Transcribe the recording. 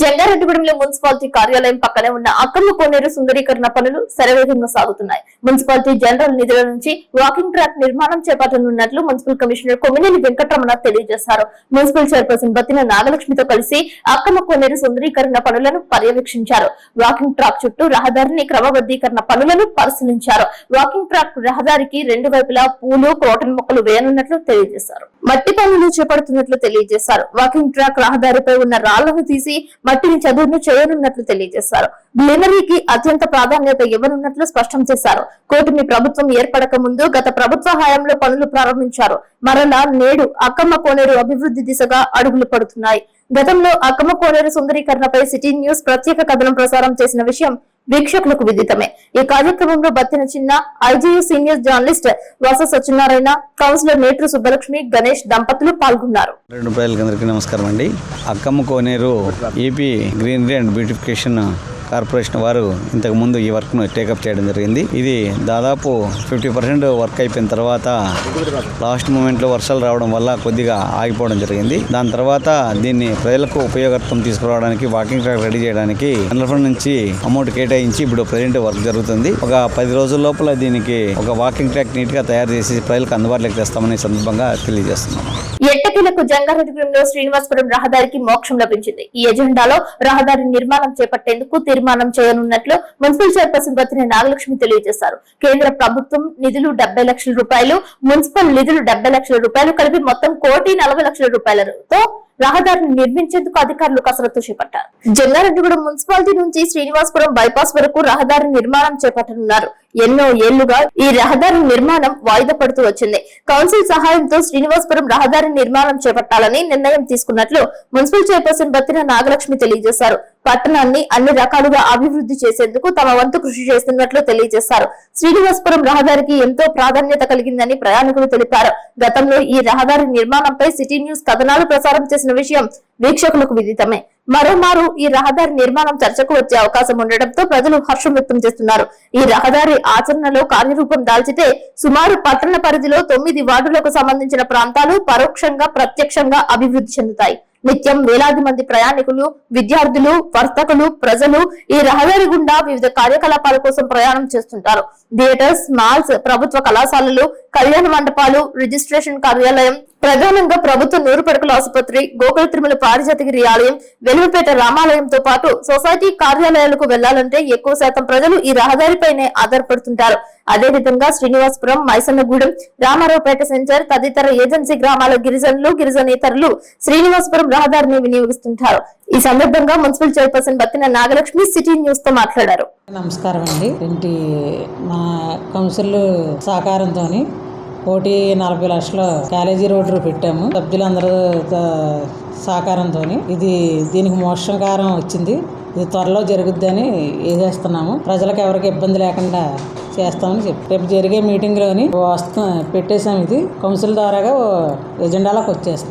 జంగారెడ్డిగూడెంలో municipality కార్యాలయం పక్కనే ఉన్న అక్రమ కోనేరు సుందరీకరణ పనులు శరవేగంగా సాగుతున్నాయి. మున్సిపాలిటీ జనరల్ నిధుల నుంచి వాకింగ్ ట్రాక్ నిర్మాణం చేపట్టనున్నట్లు మున్సిపల్ కమిషనర్ కొమ్మినేని వెంకటరమణ తెలియజేశారు. మున్సిపల్ చైర్పర్సన్ బతిన నాగలక్ష్మితో కలిసి అక్రమ కోనేరు సుందరీకరణ పనులను పర్యవేక్షించారు. వాకింగ్ ట్రాక్ చుట్టూ రహదారిని క్రమబద్దీకరణ పనులను పరిశీలించారు. వాకింగ్ ట్రాక్ రహదారికి రెండు వైపులా పూలు క్రోటన్ మొక్కలు వేయనున్నట్లు తెలియజేశారు. మట్టి పనులు చేపడుతున్నట్లు తెలియజేశారు. వాకింగ్ ట్రాక్ రహదారిపై ఉన్న రాళ్ళను తీసి మట్టిని చదువును చేయనున్నట్లు తెలియజేశారు. గ్లినరీకి అత్యంత ప్రాధాన్యత ఇవ్వనున్నట్లు స్పష్టం చేశారు. కూటమి ప్రభుత్వం ఏర్పడక ముందు గత ప్రభుత్వ హయాంలో పనులు ప్రారంభించారు. మరలా నేడు అక్కమ్మ కోనేరు అభివృద్ధి దిశగా అడుగులు పడుతున్నాయి. గతంలో అక్కమ్మ కోనేరు సుందరీకరణపై సిటీ న్యూస్ ప్రత్యేక కథనం ప్రసారం చేసిన విషయం వీక్షకులకు విదితమే. ఈ కార్యక్రమంలో బత్తిన చిన్న IGU senior journalist Vasa Satyanarayana councillor నేట్రు Subbalakshmi Ganesh దంపతులు పాల్గొన్నారు. రెండు ప్రజలకందరికీ నమస్కారం అండి. Akkamma Koneru AP greenery and beautification corporation వారు ఇంతకు ముందు ఈ వర్క్ను టేకప్ చేయడం జరిగింది. ఇది దాదాపు ఫిఫ్టీ పర్సెంట్ వర్క్ అయిపోయిన తర్వాత లాస్ట్ మూమెంట్లో వర్షాలు రావడం వల్ల కొద్దిగా ఆగిపోవడం జరిగింది. దాని తర్వాత దీన్ని ప్రజలకు ఉపయోగత్వం తీసుకురావడానికి వాకింగ్ ట్రాక్ రెడీ చేయడానికి ఫండ్ నుంచి అమౌంట్ కేటాయించి ఇప్పుడు ప్రజెంట్ వర్క్ జరుగుతుంది. ఒక పది రోజుల లోపల దీనికి ఒక వాకింగ్ ట్రాక్ నీట్గా తయారు చేసి ప్రజలకు అందుబాటులోకి తెస్తామని సందర్భంగా తెలియజేస్తున్నాం. ఎట్టకిలకు జంగారెడ్డిగూడెంలో శ్రీనివాసపురం రహదారికి మోక్షం లభించింది. ఈ ఎజెండాలో రహదారి నిర్మాణం చేపట్టేందుకు తీర్మానం చేయనున్నట్లు మున్సిపల్ చైర్పర్సన్ బత్తిన నాగలక్ష్మి తెలియజేశారు. కేంద్ర ప్రభుత్వం నిధులు డెబ్బై లక్షల రూపాయలు మున్సిపల్ నిధులు డెబ్బై లక్షల రూపాయలు కలిపి మొత్తం కోటి నలభై లక్షల రూపాయలతో రహదారిని నిర్మించేందుకు అధికారులు కసరత్తు చేపట్టారు. జంగారెడ్డిగూడెం మున్సిపాలిటీ నుంచి శ్రీనివాసపురం బైపాస్ వరకు రహదారి నిర్మాణం చేపట్టనున్నారు. ఎన్నో ఏళ్ళుగా ఈ రహదారి నిర్మాణం వాయిదా పడుతూ వచ్చింది. కౌన్సిల్ సహాయంతో శ్రీనివాసపురం రహదారి నిర్మాణం చేపట్టాలని నిర్ణయం తీసుకున్నట్లు మున్సిపల్ చైర్పర్సన్ బత్తిన నాగలక్ష్మి తెలియజేశారు. పట్టణాన్ని అన్ని రకాలుగా అభివృద్ధి చేసేందుకు తమ వంతు కృషి చేస్తున్నట్లు తెలియజేశారు. శ్రీనివాసపురం రహదారికి ఎంతో ప్రాధాన్యత కలిగిందని ప్రయాణికులు తెలిపారు. గతంలో ఈ రహదారి నిర్మాణంపై సిటీ న్యూస్ కథనాలు ప్రసారం చేసిన విషయం వీక్షకులకు విదితమే. మరోమారు ఈ రహదారి నిర్మాణం చర్చకు వచ్చే అవకాశం ఉండటంతో ప్రజలు హర్షం వ్యక్తం చేస్తున్నారు. ఈ రహదారి ఆచరణలో కార్యరూపం దాల్చితే సుమారు పట్టణ పరిధిలో తొమ్మిది వార్డులకు సంబంధించిన ప్రాంతాలు పరోక్షంగా ప్రత్యక్షంగా అభివృద్ధి చెందుతాయి. నిత్యం వేలాది మంది ప్రయాణికులు విద్యార్థులు వర్తకులు ప్రజలు ఈ రహదారి గుండా వివిధ కార్యకలాపాల కోసం ప్రయాణం చేస్తుంటారు. థియేటర్స్ మాల్స్ ప్రభుత్వ కళాశాలలు కళ్యాణ మండపాలు రిజిస్ట్రేషన్ కార్యాలయం ప్రధానంగా ప్రభుత్వ నూరు పడకల ఆసుపత్రి గోకుల తిరుమల పారిజాతగిరి ఆలయం వెలుగుపేట రామాలయంతో పాటు సొసైటీ కార్యాలయాలకు వెళ్ళాలంటే ఎక్కువ శాతం ప్రజలు ఈ రహదారిపైనే ఆధారపడుతుంటారు. అదే విధంగా శ్రీనివాసపురం మైసన్నగూడెం రామారావుపేట సెంటర్ తదితర ఏజెన్సీ గ్రామాల గిరిజనులు గిరిజనేతరులు శ్రీనివాసపురం రహదారిని వినియోగిస్తుంటారు. ఈ సందర్భంగా municipal chairperson Battina Nagalakshmi city న్యూస్తో మాట్లాడారు. నమస్కారం అండి. మా కౌన్సిల్ సహకారంతో కోటి నలభై లక్షల కాలేజీ రోడ్డు పెట్టాము. సభ్యులందరూ సహకారంతో ఇది దీనికి మోక్షకారం వచ్చింది. ఇది త్వరలో జరుగుద్దని వేసేస్తున్నాము ప్రజలకు ఎవరికి ఇబ్బంది లేకుండా చేస్తామని చెప్పి రేపు జరిగే మీటింగ్లోని వస్తు పెట్టేసాం ఇది. కౌన్సిల్ ద్వారాగా ఎజెండాలోకి వచ్చేస్తుంది.